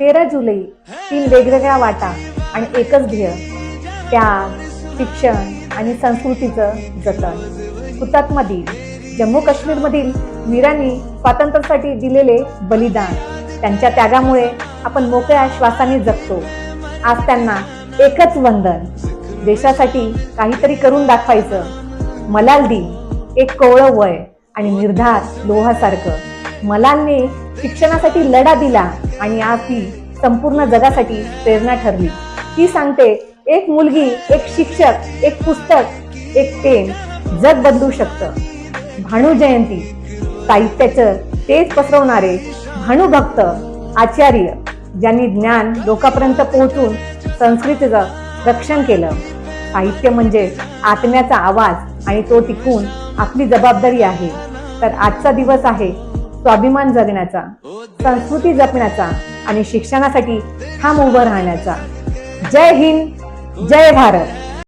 तेरा जुलै तीन वेगवेगळ्या वाटा आणि एकच ध्येय. त्याग शिक्षण आणि संस्कृतीचं जतन. हुतात्मा दिन. जम्मू काश्मीरमधील वीरांनी स्वातंत्र्यासाठी दिलेले बलिदान. त्यांच्या त्यागामुळे आपण मोकळ्या श्वासाने जगतो. आज त्यांना एकच वंदन. देशासाठी काहीतरी करून दाखवायचं. मलाल दिन. एक कोवळं वय आणि निर्धार लोहासारखं. मलांनी शिक्षणासाठी लढा दिला आणि आज ती संपूर्ण जगासाठी प्रेरणा ठरली. ती सांगते एक मुलगी एक शिक्षक एक पुस्तक एक पेन जग बदलू शकतं. भानू जयंती. साहित्याचं तेज पसरवणारे भानुभक्त आचार्य ज्यांनी ज्ञान लोकांपर्यंत पोहोचून संस्कृतीचं रक्षण केलं. साहित्य म्हणजे आत्म्याचा आवाज आणि तो टिकून आपली जबाबदारी आहे. तर आजचा दिवस आहे स्वाभिमान जगण्याचा संस्कृती जपण्याचा आणि शिक्षणासाठी ठाम उभं राहण्याचा. जय हिंद जय भारत.